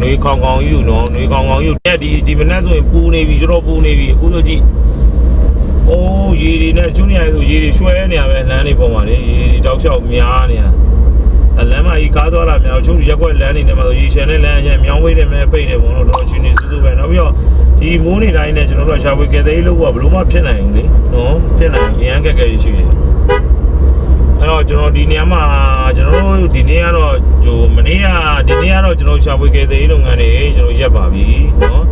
အခုလည်းကြည့်အောင်နှွေးခေါင်ခေါင်ယူနော်နှွေးခေါင်ခေါင်ယူတဲ့ဒီဒီမနက်ဆိုရင်ပူနေပြီတော်တော်ပူနေပြီအခုဆိုကြည့်အိုးရေတွေနဲ့ကျွန်းနေရဆိုရေတွေရွှဲနေရပဲလမ်းတွေပေါ်မှာလေရေတွေတောက်လျှောက်များနေတာအလမ်းမကြီးကားသွားတာများချို့ရက်ွက်လမ်းနေတယ်မှာဆိုရေရှည်နဲ့လမ်းအရင်မြောင်းဝေးတယ်မဲ့ပိတ်တယ်ဘုံတော့တော့ချင်းနေစူးစူးပဲနောက်ပြီးတော့ဒီမိုးနေတိုင်းနဲ့ကျွန်တော်တို့ရှာဖွေကယ်သေးလို့ကဘလို့မှဖြစ်နိုင်ဘူးလေနော်ဖြစ်နိုင်အရန်ကက်ကက်ရှိတယ်အဲ့ တော့ကျွန်တော်ဒီနေရာမှာကျွန်တော်တို့ဒီနေ့ကတော့ဟိုမနေ့ကဒီနေ့ကတော့ကျွန်တော်ရှာဖွေကယ်ဆယ်ရေးလုပ်ငန်းတွေကျွန်တော်ရပ်ပါပြီနော်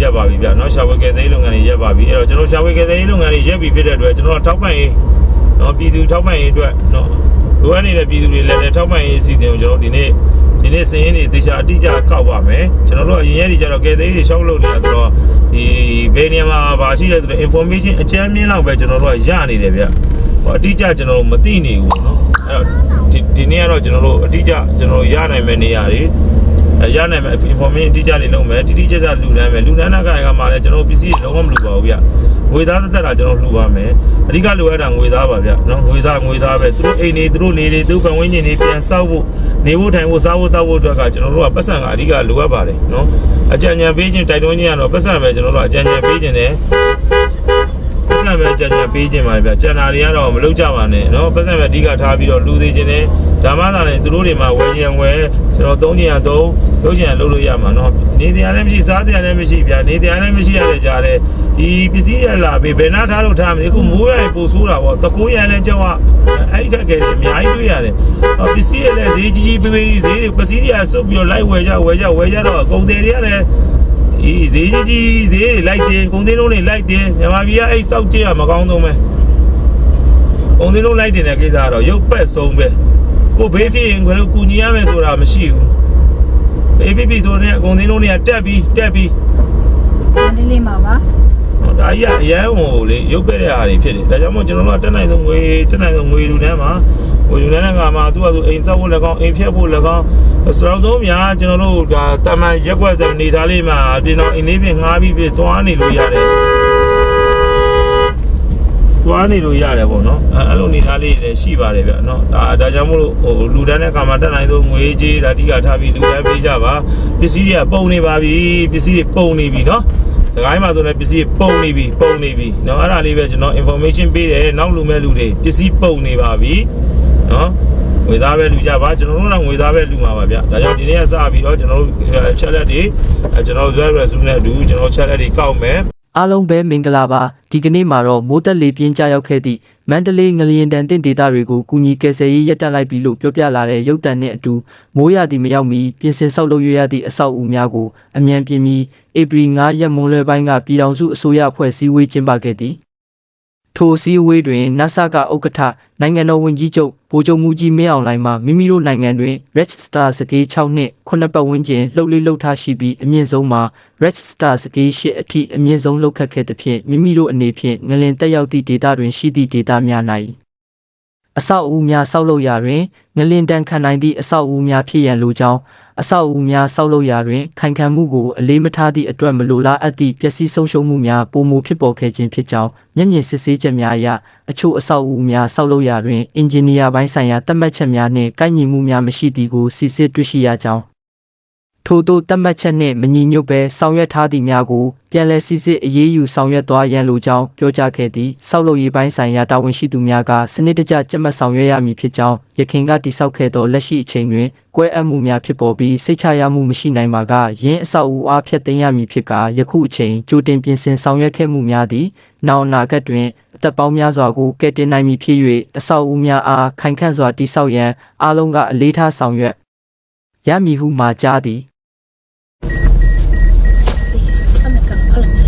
ရပ်ပါပြီဗျနော်ရှာဖွေကယ်ဆယ်ရေးလုပ်ငန်းတွေရပ်ပါပြီအဲ့တော့ကျွန်တော်ရှာဖွေကယ်ဆယ်ရေးလုပ်ငန်းတွေရပ်ပြီဖြစ်တဲ့အတွက်ကျွန်တော်ထောက်ပံ့ရေးနော်ပြည်သူထောက်ပံ့ရေးအတွက်နော်လိုအပ်နေတဲ့ပြည်သူတွေလည်းထောက်ပံ့ရေးအစီအစဉ်ကိုကျွန်တော်ဒီနေ့ဒီနေ့စင်းရင်းတွေတေချာအတိအကျကောက်ပါမယ်ကျွန်တော်တို့အရင်ရက်တွေကျတော့ကယ်ဆယ်ရေးတွေရှောက်လုပ်နေတာဆိုတော့ဒီဘယ်နေရာမှာဘာရှိလဲဆိုတော့ information အကြမ်းမြင့်လောက်ပဲကျွန်တော်တို့ကရနေတယ်ဗျ အတိအကျကျွန်တော်တို့မသိနေဘူးเนาะ အဲ့တော့ဒီဒီနေ့ကတော့ကျွန်တော်တို့အတိအကျကျွန်တော်တို့ရနိုင်မယ့်နေရာတွေအဲရနိုင်မယ့် information အတိအကျတွေလုပ်မယ်တိတိကျကျလူတန်းမယ်လူတန်းတဲ့ကမှလည်းကျွန်တော်တို့ပစ္စည်းတွေလုံးဝမလူပါဘူးဗျငွေသားသက်သက်တာကျွန်တော်လှူပါမယ်အဓိကလိုအပ်တာငွေသားပါဗျနော်ငွေသားငွေသားပဲသူတို့အိမ်တွေသူတို့နေတွေသူတို့ပတ်ဝန်းကျင်တွေပြန်ဆောက်ဖို့နေဖို့ထိုင်ဖို့စားဖို့တောက်ဖို့အတွက်ကကျွန်တော်တို့ကပတ်စံကအဓိကလိုအပ်ပါတယ်နော်အကြံဉာဏ်ပေးခြင်းတိုက်တွန်းခြင်းကတော့ပတ်စံပဲကျွန်တော်တို့အကြံဉာဏ်ပေးခြင်းတယ် ပတ်စံပဲကြံကြံပေးခြင်းပါဗျကျန်တာတွေကတော့မလုပ်ကြပါနဲ့เนาะပတ်စံပဲအဓိကထားပြီးတော့လူသေးခြင်းနဲ့ဓမ္မသာနဲ့သူတို့တွေမှာဝယ်ခြင်းဝယ်ကျွန်တော်သုံးခြင်းရသုံးလုပ်ခြင်းရလုပ်လို့ရမှာเนาะနေတရားလည်းမရှိစားတရားလည်းမရှိဗျာနေတရားလည်းမရှိရတဲ့ကြားတဲ့ဒီပစ္စည်းရလာပြီဘယ်နာထားလို့ထားမလဲအခုမိုးရပို့ဆိုးတာပေါ့တကိုးရလည်းကြောက်အဲ့ဒီကကဲအများကြီးတွေ့ရတယ်ပစ္စည်းရလည်းဈေးကြီးကြီးပေးပေးဈေးတွေပစ္စည်းတွေကစုပ်ပြီးတော့လိုက်ဝယ်ကြဝယ်ကြဝယ်ကြတော့ကုန်တယ်တွေကလည်း အေးဈေးကြီးကြီးဈေးတွေလိုက်တယ်ကုန်သေးလုံးတွေလိုက်တယ်မြန်မာပြည်ကအဲ့စောက်ကြည့်ရမကောင်းဆုံးပဲကုန်သေးလုံးလိုက်တယ်တဲ့ကိစ္စကတော့ရုပ်ပက်ဆုံးပဲကိုဘေးဖြစ်ရင်ခွလို့ကူညီရမယ်ဆိုတာမရှိဘူးဘေးဖြစ်ပြီဆိုတော့ကုန်သေးလုံးတွေကတက်ပြီးတက်ပြီးမန္တလေးမှာပါဟောဒါကြီးကအရန်ဟိုလေရုပ်ပက်တဲ့ဟာတွေဖြစ်တယ်ဒါကြောင့်မို့ကျွန်တော်တို့ကတက်နိုင်ဆုံးငွေတက်နိုင်ဆုံးငွေလူတန်းမှာ ငွေလူတန်းကမှသူ့အဆိုအိမ်ဆောက်ဖို့လည်းကောင်းအိမ်ဖြတ်ဖို့လည်းကောင်းဆိုတော့သုံးများကျွန်တော်တို့ဒါတာမန်ရက်ွက်တဲ့နေသားလေးမှာပြင်တော့အိမ်လေးပြင်ငှားပြီးပြသွားနေလို့ရတယ်သွားနေလို့ရတယ်ပေါ့နော်အဲအဲ့လိုအနေထားလေးတွေလည်းရှိပါတယ်ဗျနော်ဒါဒါကြောင့်မို့လို့ဟိုလူတန်းတဲ့ကာမတက်နိုင်ဆုံးငွေကြေးဒါတိကထားပြီးလူတန်းပေးကြပါပစ္စည်းတွေကပုံနေပါပြီပစ္စည်းတွေပုံနေပြီနော်စကိုင်းမှာဆိုလည်းပစ္စည်းပုံနေပြီပုံနေပြီနော်အဲ့ဒါလေးပဲကျွန်တော် information ပေးတယ်နောက်လူမဲ့လူတွေပစ္စည်းပုံနေပါပြီ နော်ငွေသားပဲလူကြပါကျွန်တော်တို့ကငွေသားပဲလူမှာပါဗျဒါကြောင့်ဒီနေ့ကစပြီးတော့ကျွန်တော်တို့ချက်လက်တွေအဲကျွန်တော်ဇွဲရစုနဲ့အတူကျွန်တော်ချက်လက်တွေကောက်မယ်အားလုံးပဲမင်္ဂလာပါဒီကနေ့မှာတော့မိုးတက်လေပြင်းကြရောက်ခဲ့သည့်မန္တလေးငလျင်တန်တင့်ဒေတာတွေကိုကူညီကယ်ဆယ်ရေးရပ်တန့်လိုက်ပြီလို့ပြောပြလာတဲ့ရုပ်တံနဲ့အတူမိုးရသည်မရောက်မီပြင်ဆင်ဆောက်လုပ်ရရသည့်အဆောက်အဦများကိုအမြန်ပြင်ပြီးဧပြီ9ရက်မွန်းလွဲပိုင်းကပြည်ထောင်စုအစိုးရအဖွဲ့စည်းဝေးကျင်းပခဲ့သည် ထိုစည်းဝေးတွင် NASA ကဥက္ကဋ္ဌနိုင်ငံတော်ဝန်ကြီးချုပ်ဗိုလ်ချုပ်မှုကြီးမင်းအောင်လှိုင်မှမိမိတို့နိုင်ငံတွင် Red Star စကေး6နှစ်9ပတ်ဝန်းကျင်လှုပ်လေးလှုပ်ထားရှိပြီးအမြင့်ဆုံးမှာ Red Star စကေး8အထိအမြင့်ဆုံးလှုပ်ခတ်ခဲ့သဖြင့်မိမိတို့အနေဖြင့်ငလင်တက်ရောက်သည့်ဒေတာတွင်ရှိသည့်ဒေတာများ၌အဆောက်အဦများဆောက်လုပ်ရာတွင်ငလင်တန်ခံနိုင်သည့်အဆောက်အဦများဖြစ်ရန်လိုကြောင်း အဆောက်အဦများဆောက်လုပ်ရာတွင်ခိုင်ခံမှုကိုအလေးမထားသည့်အတွက်မလိုလားအပ်သည့်ပျက်စီးဆုံးရှုံးမှုများပုံမူဖြစ်ပေါ်ခဲ့ခြင်းဖြစ်ကြောင်းမျက်မြင်စစ်ဆေးချက်များအရအချို့အဆောက်အဦများဆောက်လုပ်ရာတွင်အင်ဂျင်နီယာပိုင်းဆိုင်ရာသတ်မှတ်ချက်များနှင့်ကိုက်ညီမှုများမရှိသည်ကိုစစ်ဆေးတွေ့ရှိရကြောင်း ထို့သို့တတ်မှတ်ချက်နှင့်မညီညွတ်ဘဲဆောင်ရွက်ထားသည့်များကိုပြန်လည်စစ်စစ်အရေးယူဆောင်ရွက်သွားရန်လိုကြောင်းပြောကြားခဲ့သည်ဆောက်လုပ်ရေးပိုင်းဆိုင်ရာတာဝန်ရှိသူများကစနစ်တကျကြက်မှတ်ဆောင်ရွက်ရမည်ဖြစ်ကြောင်းရခိုင်ကတိစောက်ခဲ့သောလက်ရှိအချိန်တွင်ကွဲအပ်မှုများဖြစ်ပေါ်ပြီးစိတ်ချရမှုမရှိနိုင်ပါကယင်းအဆောက်အဦအားဖြတ်သိမ်းရမည်ဖြစ်ကာယခုအချိန်ကြိုတင်ပြင်ဆင်ဆောင်ရွက်ခဲ့မှုများသည်နောက်အနာဂတ်တွင်အသက်ပေါင်းများစွာကိုကယ်တင်နိုင်မည်ဖြစ်၍အဆောက်အဦများအားခိုင်ခန့်စွာတည်ဆောက်ရန်အားလုံးကအလေးထားဆောင်ရွက်ရမည်ဟုမှာကြားသည် စီစမကန်အလမ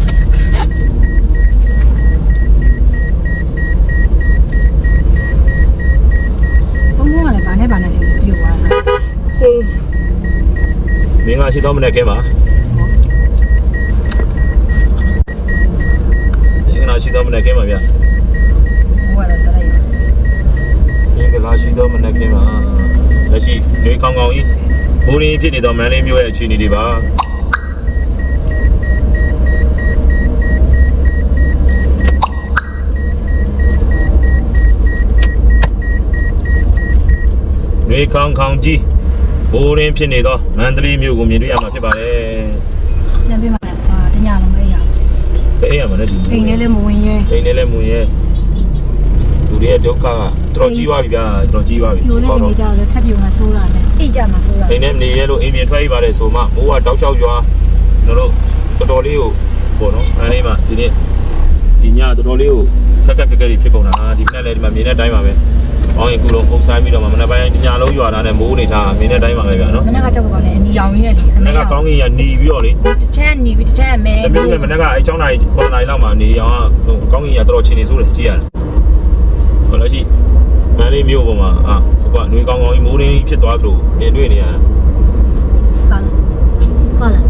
ဘုံဘုံကလည်းဗာနဲ့ဗာနဲ့လည်းပြုတ်သွားတာ မင်းကရှိတော့မနေ့ကဲမှာမင်းကရှိတော့မနေ့ကဲမှာဗျဘုံကတော့စရိုက်မင်းကလာရှိတော့မနေ့ကဲမှာလက်ရှိတွေကောင်းကောင်းကြီးဘူရီဖြစ်နေတော့မန်လေးမျိုးရဲ့အခြေအနေတွေပါတွေကောင်းကောင်းကြီး ဘိုးရင်းဖြစ်နေသောမန္တလေးမြို့ကိုမြင်တွေ့ရမှာဖြစ်ပါတယ်ပြန်ပြမှာပါတညလုံးပဲရအောင်။အေးရမှာလည်းဒီအိမ်ထဲလည်းမဝင်ရဲအိမ်ထဲလည်းမူရဲလူတွေရဲ့ဒုက္ခကတော်တော်ကြီးသွားပြီဗျာတော်တော်ကြီးသွားပြီပြိုနေနေကြတော့ထပ်ပြိုမှာဆိုးတာနဲ့အိတ်ကြမှာဆိုးတာအိမ်ထဲနေရဲလို့အိမ်ပြင်ထွက်ရပါတယ်ဆိုမှမိုးကတောက်လျှောက်ရွာကျွန်တော်တို့တော်တော်လေးကိုပေါ့နော်အဲဒီမှာဒီနေ့ဒီညတော်တော်လေးကိုခက်ခက်ခက်ခက်ကြီးဖြစ်ကုန်တာဒီနေ့လည်းဒီမှာမြင်တဲ့အတိုင်းပါပဲ။ အောင်းရင်ကုလုံးအုပ်ဆိုင်ပြီးတော့မှမနေ့ပိုင်းညလုံးရွာတာနဲ့မိုးနေတာမြင်တဲ့အတိုင်းပါပဲဗျာနော် မနေ့ကကြောက်ကလည်းအနီရောင်ကြီးနဲ့ဒီအ ။မနေ့ကကောင်းကင်ကหนีပြီးတော့လေ တစ်ချက်หนีပြီးတစ်ချက်မဲ တမျိုးနဲ့မနေ့ကအဲ6နာရီ9နာရီလောက်မှနေအောင်ကကောင်းကင်ကတော်တော်ချင်းနေဆိုးတယ်ကြည့်ရတယ်။ဟောလို့ရှိမန္တလေးမြို့ပေါ်မှာအာဟိုကຫນွေကောင်းကောင်းကြီးမိုးရင်းဖြစ်သွားသလိုမြင်တွေ့နေရတယ် ပါလားပါလား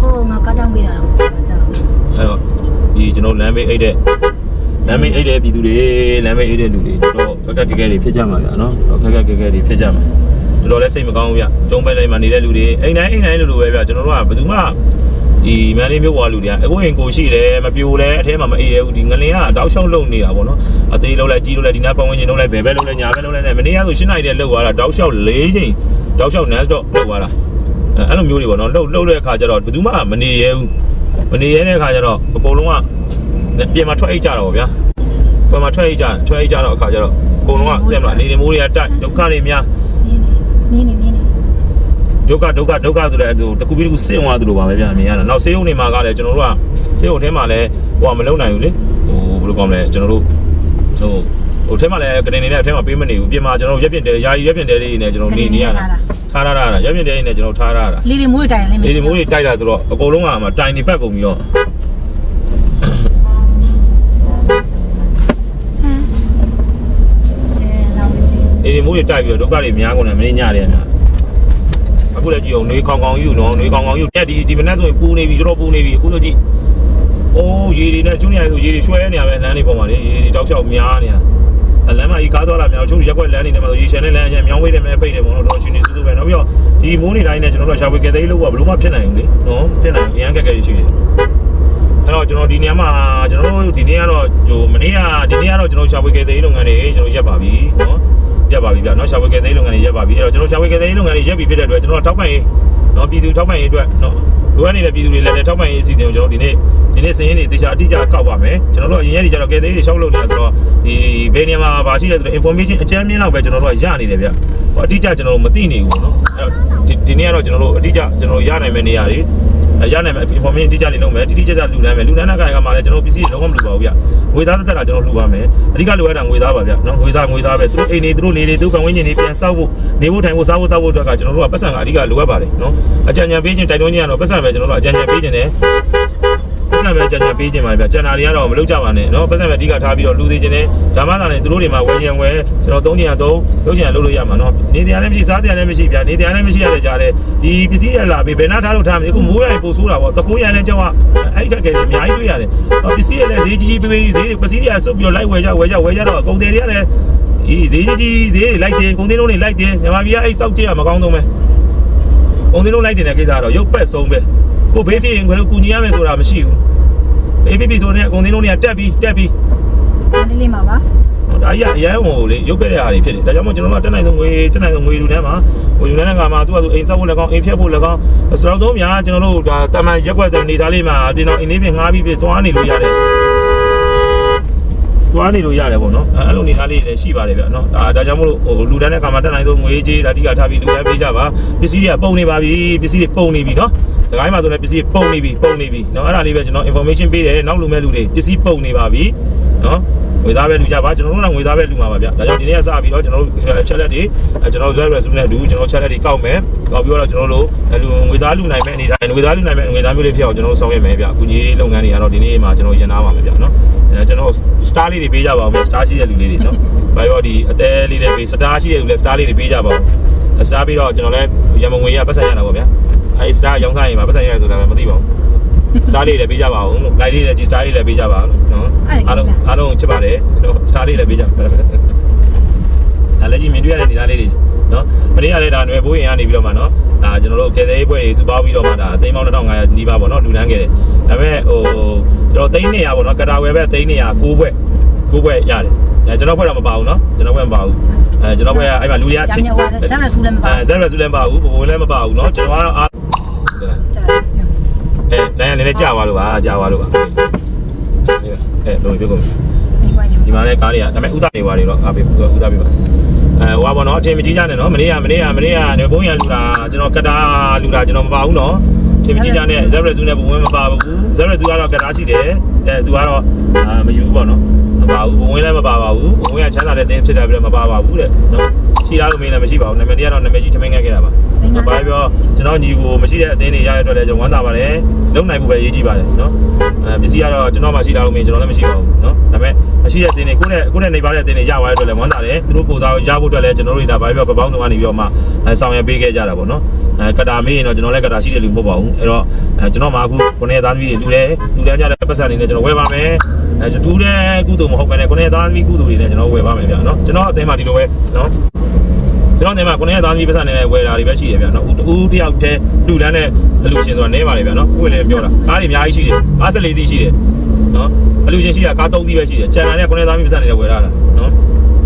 ဟိုငါကတောင်းပေးတာတော့ဘာကြောင့် အဲတော့ဒီကျွန်တော်လမ်းဘေးအိတ်တဲ့ လမ်းဘေးအိတ်တဲ့ပြည်သူတွေလမ်းဘေးအိတ်တဲ့လူတွေတော့ခက်ခက်ခဲခဲတွေဖြစ်ကြမှာဗျာနော်တော့ခက်ခက်ခဲခဲတွေဖြစ်ကြမှာတော်တော်လည်းစိတ်မကောင်းဘူးဗျကျုံးပဲတိုင်းမှာနေတဲ့လူတွေအိမ်တိုင်းအိမ်တိုင်းလူလိုပဲဗျကျွန်တော်တို့ကဘယ်သူမှဒီမန္တလေးမြို့ပေါ်လူတွေကအခုအိမ်ကိုရှိတယ်မပြိုလဲအထဲမှာမအေးရဘူးဒီငလင်ကတောက်လျှောက်လုံနေတာပေါ့နော်အသေးလုံးလိုက်ကြီးလုံးလိုက်ဒီနားပတ်ဝန်းကျင်လုံးလိုက်ဘယ်ဘက်လုံးလိုက်ညာဘက်လုံးလိုက်နဲ့မနေ့ကဆို၈နိုင်တဲ့လောက်သွားတာတောက်လျှောက်၄ချိန်တောက်လျှောက် non stop လောက်သွားတာအဲအဲ့လိုမျိုးတွေပေါ့နော်လှုပ်လှုပ်တဲ့အခါကျတော့ဘယ်သူမှမနေရဘူးမနေရတဲ့အခါကျတော့အကုန်လုံးက ပြင်မှာထွက်အိတ်ကြတော့ဗျာပြင်မှာထွက်အိတ်ကြထွက်အိတ်ကြတော့အခါကျတော့အကုန်လုံးကသိမလားနေနေမိုးတွေကတိုက်ဒုက္ခတွေများမင်းနေမင်းနေဒုက္ခဒုက္ခဒုက္ခဆိုတဲ့သူတစ်ခုပြီးတစ်ခုစင့်သွားသလိုပါပဲဗျာမြင်ရတာနောက်ဆေးရုံတွေမှာကလည်းကျွန်တော်တို့ကဆေးရုံထဲမှာလည်းဟိုကမလုံနိုင်ဘူးလေဟိုဘယ်လိုကောင်းမလဲကျွန်တော်တို့ဟိုဟိုထဲမှာလည်းကနေနေတဲ့အထဲမှာပေးမနေဘူးပြင်မှာကျွန်တော်တို့ရက်ပြင်တဲယာယီရက်ပြင်တဲလေးတွေနဲ့ကျွန်တော်နေနေရတာထားရတာရက်ပြင်တဲလေးနဲ့ကျွန်တော်ထားရတာလီလီမိုးတိုင်လည်းလေဒီမိုးတွေတိုက်တာဆိုတော့အကုန်လုံးကမှတိုင်နေပတ်ကုန်ပြီးတော့ အဲနောက်ကြည့် လေဒီမိုး တွေတိုက်ပြီးတော့ဒုက္ခတွေများကုန်တယ်မင်းညတယ်များအခုလည်းကြည့်အောင်နှွေးကောင်းကောင်းယူတော့နှွေးကောင်းကောင်းယူတက်ဒီဒီမနေ့ဆိုရင်ပူနေပြီတော်တော်ပူနေပြီအခုလည်းကြည့်အိုးရေတွေနဲ့ကျွန်းနေရဆိုရေတွေရွှဲနေရပဲလမ်းတွေပေါ်မှာလေရေတွေတောက်လျှောက်များနေတာအလမ်းမကြီးကားသွားလာများချို့ရက်ွက်လမ်းတွေနဲ့မှာဆိုရေရှမ်းနဲ့လမ်းအချင်းမြောင်းဝေးတယ်မဲ့ပိတ်တယ်ပေါ့နော်တော့ချင်းနေစူးစူးပဲနောက်ပြီးတော့ဒီမိုးနေတိုင်းနဲ့ကျွန်တော်တို့ရှာဖွေကယ်သေးလို့ကဘလို့မှဖြစ်နိုင်ဘူးလေနော်ဖြစ်နိုင်ဘူးအရန်ကက်ကက်ရှိတယ်အဲ့တော့ကျွန်တော်ဒီနေရာမှာကျွန်တော်တို့ဒီနေ့ကတော့ဟိုမနေ့ကဒီနေ့ကတော့ကျွန်တော်ရှာဖွေကယ်သေးလုပ်ငန်းတွေကျွန်တော်ရက်ပါပြီနော် ရပ်ပါပြီဗျနော်ရှာဝယ်ကယ်ဆယ်ရေးလုပ်ငန်းတွေရပ်ပါပြီအဲ့တော့ကျွန်တော်ရှာဝယ်ကယ်ဆယ်ရေးလုပ်ငန်းတွေရပ်ပြီဖြစ်တဲ့အတွက်ကျွန်တော်ထောက်ပံ့ရေးနော်ပြည်သူထောက်ပံ့ရေးအတွက်နော်လိုအပ်နေတဲ့ပြည်သူတွေလည်းထောက်ပံ့ရေးအစီအစဉ်ကိုကျွန်တော်ဒီနေ့ဒီနေ့စင်ရင်တွေတေချာအတိအကျကောက်ပါမယ်ကျွန်တော်တို့အရင်ရက်တွေကျတော့ကယ်ဆယ်ရေးတွေရှောက်လုပ်နေတာဆိုတော့ဒီဘယ်နေရာမှာပါရှိလဲဆိုတော့ information အကြမ်းမြင့်လောက်ပဲကျွန်တော်တို့ကရနေတယ်ဗျအတိအကျကျွန်တော်တို့မသိနေဘူးနော်အဲ့ဒီဒီနေ့ကတော့ကျွန်တော်တို့အတိအကျကျွန်တော်ရနိုင်မယ့်နေရာတွေ ရနိုင်မယ့် information အတိအကျတွေလုပ်မယ်တိတိကျကျလူနိုင်မယ်လူနိုင်တဲ့ခါကမှလည်းကျွန်တော်ပစ္စည်းတွေလုံးဝမလူပါဘူးဗျငွေသားသက်သက်တာကျွန်တော်လူပါမယ်အဓိကလိုအပ်တာငွေသားပါဗျနော်ငွေသားငွေသားပဲသူတို့အိမ်နေသူတို့နေနေသူပတ်ဝန်းကျင်နေပြန်စောက်ဖို့နေဖို့ထိုင်ဖို့စားဖို့တောက်ဖို့အတွက်ကကျွန်တော်တို့ကပတ်စံကအဓိကလိုအပ်ပါတယ်နော်အကြံဉာဏ်ပေးခြင်းတိုက်တွန်းခြင်းကတော့ပတ်စံပဲကျွန်တော်တို့အကြံဉာဏ်ပေးခြင်းတယ်ပ တ်စံပဲကြံကြံပေးခြင်းပါဗျကျန်တာတွေကတော့မလုပ်ကြပါနဲ့เนาะပတ်စံပဲအဓိကထားပြီးတော့လူသေးခြင်းနဲ့ဓမ္မသာနဲ့သူတို့တွေမှာဝယ်ခြင်းဝယ်ကျွန်တော်သုံးခြင်းရသုံးလုပ်ခြင်းရလုပ်လို့ရမှာเนาะနေတရားလည်းမရှိစားတရားလည်းမရှိဗျာနေတရားလည်းမရှိရတဲ့ကြားတဲ့ဒီပစ္စည်းရလာပြီဘယ်နာထားလို့ထားမလဲအခုမိုးရပို့ဆိုးတာပေါ့တကိုးရလည်းကြောက်အဲ့ခက်ကဲအများကြီးတွေ့ရတယ်ပစ္စည်းရလည်းဈေးကြီးကြီးပေးပေးဈေးပစ္စည်းတွေကစုပ်ပြီးတော့လိုက်ဝယ်ကြဝယ်ကြဝယ်ကြတော့အကုန်တယ်တွေကလည်းဒီဈေးကြီးကြီးဈေးတွေလိုက်တယ်ကုန်သေးလုံးတွေလိုက်တယ်မြန်မာပြည်ကအဲ့စောက်ကြည့်ရမကောင်းတော့ပဲကုန်သေးလုံးလိုက်တယ်တဲ့ကိစ္စကတော့ရုပ်ပက်ဆုံးပဲကိုဘေးဖြစ်ရင်ဘယ်လိုကူညီရမယ်ဆိုတာမရှိဘူး အေးပြပြဆိုနေအကုန်သင်းလုံးတွေကတက်ပြီးတက်ပြီးဒီလေးမှာပါဒါကြီးကအရန်ဟိုလေရုပ်ပဲတဲ့ဟာတွေဖြစ်တယ်ဒါကြောင့်မို့ကျွန်တော်တို့ကတက်နိုင်ဆုံးငွေတက်နိုင်ဆုံးငွေလူတန်းမှာငွေလူတန်းကမှာသူကသူအိမ်ဆောက်ဖို့လည်းကောင်းအိမ်ဖြတ်ဖို့လည်းကောင်းဆိုတော့သုံးများကျွန်တော်တို့ဒါတမန်ရက်ွက်တဲ့နေသားလေးမှာတင်တော့အိမ်လေးပြင်ငှားပြီးပြသွားနေလို့ရတယ်သွားနေလို့ရတယ်ပေါ့နော်အဲ့လိုနေသားလေးလည်းရှိပါတယ်ဗျနော်ဒါဒါကြောင့်မို့လို့ဟိုလူတန်းတဲ့ကမှာတက်နိုင်ဆုံးငွေကြီးဒါတိကထားပြီးလူတန်းပေးကြပါပစ္စည်းတွေကပုံနေပါပြီပစ္စည်းတွေပုံနေပြီနော် စကိုင်းမှာဆိုလည်းပစ္စည်းပုံနေပြီပုံနေပြီနော်အဲ့ဒါလေးပဲကျွန်တော် information ပေးတယ်နောက်လူမဲ့လူတွေပစ္စည်းပုံနေပါပြီနော်ငွေသားပဲလူကြပါကျွန်တော်တို့ကငွေသားပဲလူမှာပါဗျဒါကြောင့်ဒီနေ့ကစပြီးတော့ကျွန်တော်တို့ချက်လက်တွေကျွန်တော် Zero Resume နဲ့အတူကျွန်တော်ချက်လက်တွေကောက်မယ်ကောက်ပြီးတော့ကျွန်တော်တို့လူငွေသားလူနိုင်မဲ့အနေတိုင်းငွေသားလူနိုင်မဲ့ငွေသားမျိုးလေးဖြစ်အောင်ကျွန်တော်တို့ဆောင်ရွက်မယ်ဗျအခုကြီးလုပ်ငန်းတွေကတော့ဒီနေ့မှကျွန်တော်ရန်နာပါမယ်ဗျနော်အဲကျွန်တော် star လေးတွေပေးကြပါဦးမယ် star ရှိတဲ့လူလေးတွေနော်ဘာရောဒီအသေးလေးတွေပေး star ရှိတဲ့လူလေး star လေးတွေပေးကြပါဦး star ပြီးတော့ကျွန်တော်လည်းရမငွေရပတ်စံရတာပေါ့ဗျာ အဲ star ရောင်းစားရင်မှာပတ်စံရဆိုတာလည်းမသိပါဘူး star လေးလည်းပေးကြပါဦးလို့ light လေးလည်းဒီ star လေးလည်းပေးကြပါဦးနော်အားလုံးအားလုံးချစ်ပါတယ်နော် star လေးလည်းပေးကြပါဒါလည်းကြီးမြင်တွေ့ရတဲ့ဒီလားလေးတွေနော်မနေ့ကလည်းဒါຫນွယ်ဘိုးရင်ကနေပြီးတော့မှနော်ဒါကျွန်တော်တို့ကယ်ဆယ်ရေးပွဲတွေစုပေါင်းပြီးတော့မှဒါအသိန်းပေါင်း1500နီးပါးပေါ့နော်လူတန်းခဲ့တယ်ဒါပေမဲ့ဟိုကျွန်တော်သိန်း200ပေါ့နော်ကတာဝယ်ပဲသိန်း200 9ဘွဲ့9ဘွဲ့ရတယ်အဲကျွန်တော်ဖွဲ့တော့မပါဘူးနော်ကျွန်တော်ဖွဲ့မပါဘူးအဲကျွန်တော်ဖွဲ့ကအဲ့မှာလူတွေကကြောင်ရဝါဇက်ရဆူလည်းမပါအဲဇက်ရဆူလည်းမပါဘူးဘိုးလည်းမပါဘူးနော်ကျွန်တော်ကတော့အား အဲနိုင်နည်းနည်းကြာသွားလို့ပါကြာသွားလို့ပါအဲတော့ပြောကုန်ဒီဝိုင်းဒီမှာလည်းကားတွေကဒါပေမဲ့ဥဒနေပါတွေတော့အားပေးဥဒပေးပါအဲဟိုပါဘောနော်အထင်မကြီးကြနဲ့နော်မနေ့ကမနေ့ကမနေ့ကနေဘုံရလူတာကျွန်တော်ကတာလူတာကျွန်တော်မပါဘူးနော်အထင်မကြီးကြနဲ့ဇက်ရဆူနဲ့ဘဝင်မပါဘူးဇက်ရဆူကတော့ကတာရှိတယ်အဲသူကတော့အာမယူဘူးပေါ့နော်မပါဘူးဘဝင်လည်းမပါပါဘူးဘဝင်ကချမ်းသာတဲ့တင်းဖြစ်တယ်ပြီးတော့မပါပါဘူးတဲ့နော်ရှိသားလို့မင်းလည်းမရှိပါဘူးနာမည်တည်းကတော့နာမည်ကြီးထမင်းငက်ခဲ့တာပါ ဘာပြောကျွန်တော်ညီကိုမရှိတဲ့အသင်းတွေရတဲ့အတွက်လည်းကျွန်တော်ဝမ်းသာပါတယ်လုံနိုင်ဖို့ပဲရေးကြည့်ပါတယ်နော်အဲပစ္စည်းကတော့ကျွန်တော်မှရှိတာလို့မင်းကျွန်တော်လည်းမရှိပါဘူးနော်ဒါပေမဲ့မရှိတဲ့အသင်းတွေကိုယ့်နဲ့ကိုယ့်နဲ့နေပါတဲ့အသင်းတွေရသွားတဲ့အတွက်လည်းဝမ်းသာတယ်သူတို့ကိုစားရဖို့အတွက်လည်းကျွန်တော်တို့ဒါဘာပြောပပောင်းဆောင်ကနေပြီးတော့မှဆောင်ရွက်ပေးခဲ့ကြတာပေါ့နော်အဲကတာမေးရင်တော့ကျွန်တော်လည်းကတာရှိတဲ့လူမဟုတ်ပါဘူးအဲ့တော့အဲကျွန်တော်မှအခုကိုနေသားသမီးတွေလူလဲလူတန်းကြတဲ့ပတ်စံနေနဲ့ကျွန်တော်ဝယ်ပါမယ်အဲတူးတဲ့ကုသိုလ်မဟုတ်ဘဲနဲ့ကိုနေသားသမီးကုသိုလ်တွေနဲ့ကျွန်တော်ဝယ်ပါမယ်ဗျာနော်ကျွန်တော်အသင်းမှာဒီလိုပဲနော် ကျွန်တော်နေမှာကိုနေသားသမီးပတ်စံနေနဲ့ဝယ်တာတွေပဲရှိတယ်ဗျာနော်တူးတယောက်တည်းလူတန်းနဲ့အလူရှင်ဆိုတာနဲပါတယ်ဗျာနော်ကိုယ်လည်းပြောတာကားတွေအများကြီးရှိတယ်ကား14သီးရှိတယ်နော်အလူရှင်ရှိတာကား3သီးပဲရှိတယ်ကျန်တာနဲ့ကိုနေသားသမီးပတ်စံနေနဲ့ဝယ်ရတာနော်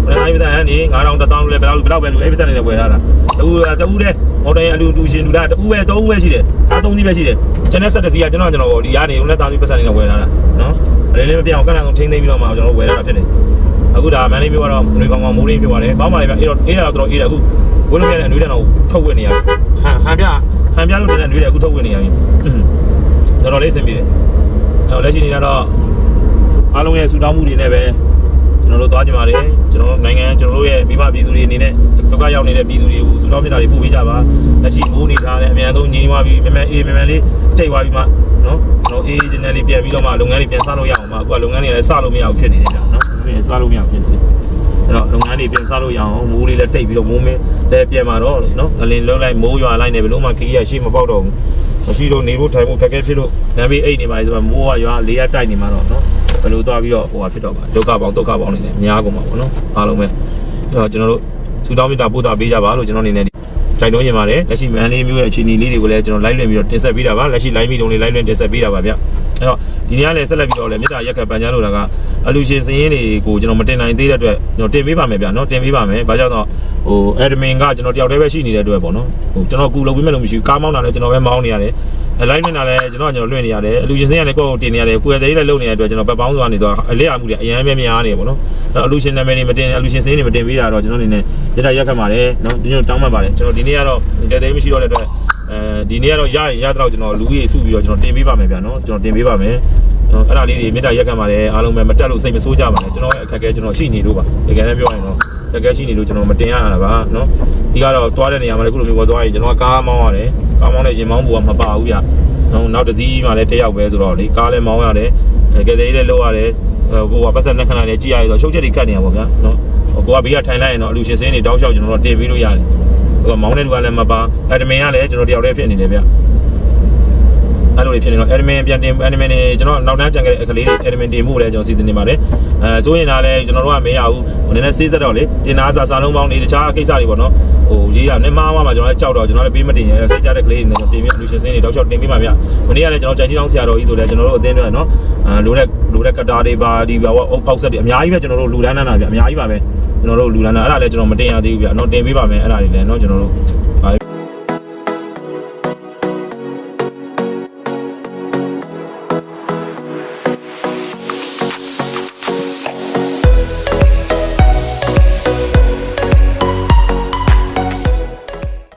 ကိုနေသားသမီးပတ်စံကနေ9000 1000လဲဘယ်လောက်ဘယ်လောက်ပဲလူအဲ့ပတ်စံနေနဲ့ဝယ်ရတာတူတူတဲ့ဟိုတိုင်းအလူတူရှင်လူတာတူပဲ3ပဲရှိတယ်ကား3သီးပဲရှိတယ်ကျန်တဲ့7သီးကကျွန်တော်ကျွန်တော်ဒီကနေကိုနေသားသမီးပတ်စံနေနဲ့ဝယ်ရတာနော်အဲ့လေးမပြောင်းကန့်အောင်ထိန်းသိမ်းပြီးတော့မှကျွန်တော်ဝယ်ရတာဖြစ်တယ် အခုဒါမန်လေးမြို့ကတော့နေကောင်ကောင်မိုးလေးဖြစ်သွားတယ်ဘောင်းပါလေးပြအေးတော့အေးရတော့တော်တော်အေးတယ်အခုဝင်းလုံးပြတဲ့အနွေးတန်တော့ထုတ်ဝင်နေရပြီဟန်ဟန်ပြဟန်ပြလို့တဲ့အနွေးတန်အခုထုတ်ဝင်နေရပြီတော်တော်လေးဆင်ပြေတယ်အဲ့တော့လက်ရှိနေတော့အားလုံးရဲ့ဆူတောင်းမှုတွေနဲ့ပဲကျွန်တော်တို့သွားကြပါတယ်ကျွန်တော်နိုင်ငံကျွန်တော်တို့ရဲ့မိဘပြည်သူတွေအနေနဲ့ဒုက္ခရောက်နေတဲ့ပြည်သူတွေကိုဆူတောင်းမြတ်တာတွေပို့ပေးကြပါလက်ရှိဘိုးနေထားတဲ့အများဆုံးညီးသွားပြီးမြန်မြန်အေးမြန်မြန်လေးတိတ်သွားပြီးမှနော်ကျွန်တော်အေးအေးချင်ချင်လေးပြန်ပြီးတော့မှလုပ်ငန်းတွေပြန်စလုပ်ရအောင်ပါအခုကလုပ်ငန်းတွေလည်းစလို့မရဘူးဖြစ်နေတယ်ကြာနော် ပြန်စလို့မရဘူးဖြစ်နေတယ်။အဲ့တော့လုပ်ငန်းတွေပြန်စားလို့ရအောင်မိုးလေးလည်းတိတ်ပြီးတော့မိုးမင်းလည်းပြန်มาတော့နော်ငလင်လုံးလိုက်မိုးရွာလိုက်နေဘယ်လို့မှခီးရရှိမပေါက်တော့ဘူးမရှိလို့နေဖို့ထိုင်ဖို့ခက်ခဲဖြစ်လို့လမ်းဘေးအိတ်နေပါလေဆိုတော့မိုးကရွာလေးရတိုက်နေမှာတော့နော်ဘယ်လိုသွားပြီးတော့ဟိုဟာဖြစ်တော့ပါဒုက္ခပေါင်းဒုက္ခပေါင်းနေတယ်အများကုန်ပါပေါ့နော်အားလုံးပဲအဲ့တော့ကျွန်တော်တို့စူတောင်းမြတ်တာပို့တာပေးကြပါလို့ကျွန်တော်အနေနဲ့တိုက်တွန်းနေပါတယ်လက်ရှိမန်လေးမျိုးရဲ့အခြေအနေလေးတွေကိုလည်းကျွန်တော် live လွှင့်ပြီးတော့တင်ဆက်ပေးတာပါလက်ရှိ live မီတုံးလေး live လွှင့်တင်ဆက်ပေးတာပါဗျအဲ့တော့ ဒီနေ့ကလည်းဆက်လက်ပြီးတော့လည်းမြတ်တာရက်ခတ်ပန်ချမ်းလို့တာကအလူရှင်စရင်တွေကိုကျွန်တော်မတင်နိုင်သေးတဲ့အတွက်ကျွန်တော်တင်ပေးပါမယ်ဗျနော်တင်ပေးပါမယ်ဘာကြောင့်တော့ဟို admin ကကျွန်တော်တယောက်တည်းပဲရှိနေတဲ့အတွက်ပေါ့နော်ဟိုကျွန်တော်ကူလုပ်ပေးမယ်လို့မရှိဘူးကားမောင်းတာလည်းကျွန်တော်ပဲမောင်းနေရတယ်အလိုက်နေတာလည်းကျွန်တော်ကကျွန်တော်လွှင့်နေရတယ်အလူရှင်စရင်ကလည်းကိုယ့်ကိုတင်နေရတယ်ကိုယ်ရသေးလည်းလုပ်နေတဲ့အတွက်ကျွန်တော်ပတ်ပေါင်းစွာနေတော့အလေးအမှုတွေအရင်ပဲများနေပေါ့နော်အဲ့အလူရှင်နာမည်တွေမတင်အလူရှင်စရင်တွေမတင်ပေးတာတော့ကျွန်တော်အနေနဲ့ရက်တာရက်ခတ်ပါတယ်နော်ဒီနေ့တောင်းမှတ်ပါတယ်ကျွန်တော်ဒီနေ့ကတော့တဲတဲမရှိတော့တဲ့အတွက် အဲဒီနေ့ကတော့ရရင်ရတော့ကျွန်တော်လူကြီးစုပြီးတော့ကျွန်တော်တင်ပေးပါမယ်ဗျာနော်ကျွန်တော်တင်ပေးပါမယ်နော်အဲ့ဒါလေးတွေမေတ္တာရက်ခံပါတယ်အားလုံးပဲမတက်လို့စိတ်မဆိုးကြပါနဲ့ကျွန်တော်ရဲ့အခက်အခဲကျွန်တော်ရှိနေလို့ပါတကယ်လည်းပြောရင်တော့အခက်အခဲရှိနေလို့ကျွန်တော်မတင်ရတာပါနော်ဒီကတော့သွားတဲ့နေရာမှာလည်းခုလိုမျိုးပေါ်သွားရင်ကျွန်တော်ကကားမောင်းရတယ်ကားမောင်းတဲ့ရင်မောင်းဘူကမပါဘူးဗျနော်နောက်တစ်စီးမှလည်းတစ်ယောက်ပဲဆိုတော့လေကားလည်းမောင်းရတယ်ကဲတဲ့လေးလည်းလုပ်ရတယ်ဟိုကပတ်သက်လက်ခံလိုက်လည်းကြည့်ရရဆိုရှုပ်ချက်တွေကတ်နေရပါဗျာနော်ဟိုကဘေးကထိုင်လိုက်ရင်တော့အလူရှင်စင်းတွေတောက်လျှောက်ကျွန်တော်တို့တင်ပေးလို့ရတယ်ဟိုက မောင်းတဲ့လူကလည်းမပါအဒမင်ကလည်းကျွန်တော်တယောက်တည်းဖြစ်နေတယ်ဗျအဲ့လိုတွေဖြစ်နေတော့ admin ပြန်တင် admin တွေကျွန်တော်နောက်တန်းကြံခဲ့တဲ့အခလေးတွေ admin တင်မှုလည်းကျွန်တော်စီစဉ်နေပါတယ်အဲဆိုရင်ဒါလည်းကျွန်တော်တို့ကမရဘူးဟိုနည်းနည်းစေးစက်တော့လေတင်နာစာစာလုံးပေါင်းနေတခြားကိစ္စတွေပေါ့နော်ဟိုရေးရနေမှားမှာကျွန်တော်လည်းကြောက်တော့ကျွန်တော်လည်းပေးမတင်ရစိတ်ကြတဲ့ကလေးတွေနဲ့တင်ပြီး solution စင်းတွေတောက်လျှောက်တင်ပေးပါဗျမနေ့ကလည်းကျွန်တော်ကြံကြီးတောင်းဆရာတော်ကြီးဆိုလည်းကျွန်တော်တို့အသင်းတွေနော်အဲလိုတဲ့လိုတဲ့ကတာတွေပါဒီပါအောက်ပေါက်ဆက်တွေအများကြီးပဲကျွန်တော်တို့လူတန်းတန်းတာဗျအများကြီးပါပဲ ကျွန်တော်တို့လူတန်းတာအဲ့ဒါလည်းကျွန်တော်မတင်ရသေးဘူးဗျနော်တင်ပေးပါမယ်အဲ့ဒါတွေလည်းနော်ကျွန်တော်တို့